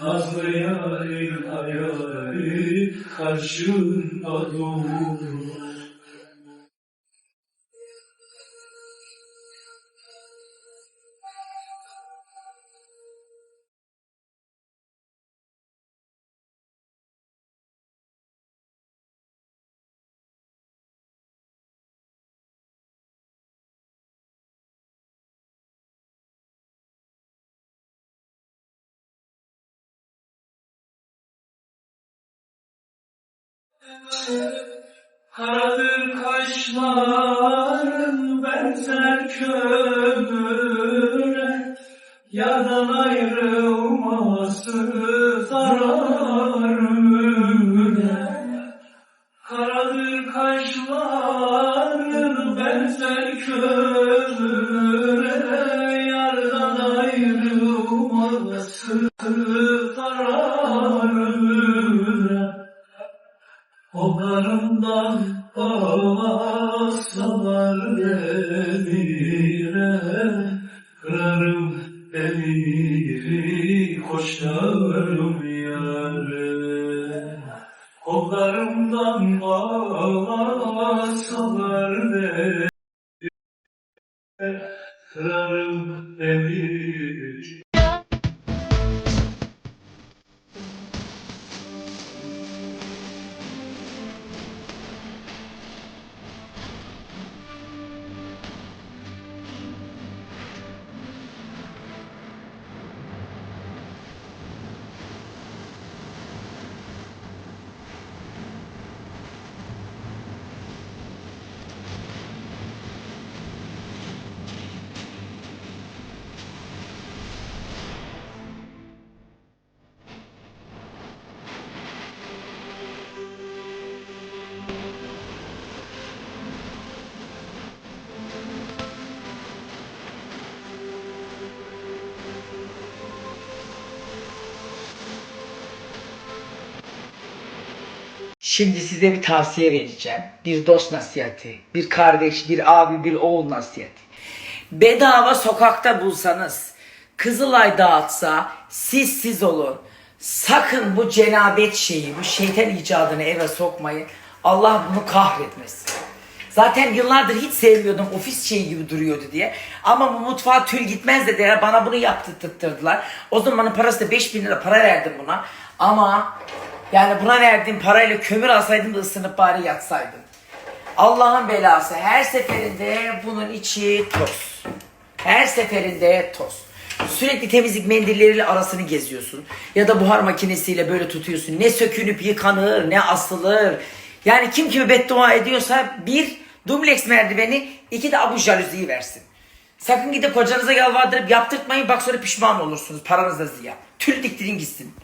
Nazlı yarın hayali karşında durur Karadır kaşların benzer kömüre Yardan ayrılması zarar Kollarımdan bağlasalar demire Kırarım emiri koşarım yâre Kollarımdan bağlasalar demire Kırarım emiri Şimdi size bir tavsiye vereceğim. Bir dost nasihati, bir kardeş, bir abi, bir oğul nasihati. Bedava sokakta bulsanız, Kızılay dağıtsa siz siz olun. Sakın bu cenabet şeyi, bu şeytan icadını eve sokmayın. Allah bunu kahretmesin. Zaten yıllardır hiç sevmiyordum ofis şeyi gibi duruyordu diye. Ama bu mutfağa tül gitmez dediler. Bana bunu yaptırtırdılar. O zamanın parası da 5000 lira para verdim buna. Ama yani buna verdiğim parayla kömür alsaydım da ısınıp bari yatsaydım. Allah'ın belası her seferinde bunun içi toz. Her seferinde toz. Sürekli temizlik mendilleriyle arasını geziyorsun. Ya da buhar makinesiyle böyle tutuyorsun. Ne sökünüp yıkanır, ne asılır. Yani kim kimi beddua ediyorsa bir dubleks merdiveni, iki de abu jaluziyi versin. Sakın gidip kocanıza yalvardırıp yaptırtmayın bak sonra pişman olursunuz. Paranız da ziyan. Tül diktirin gitsin.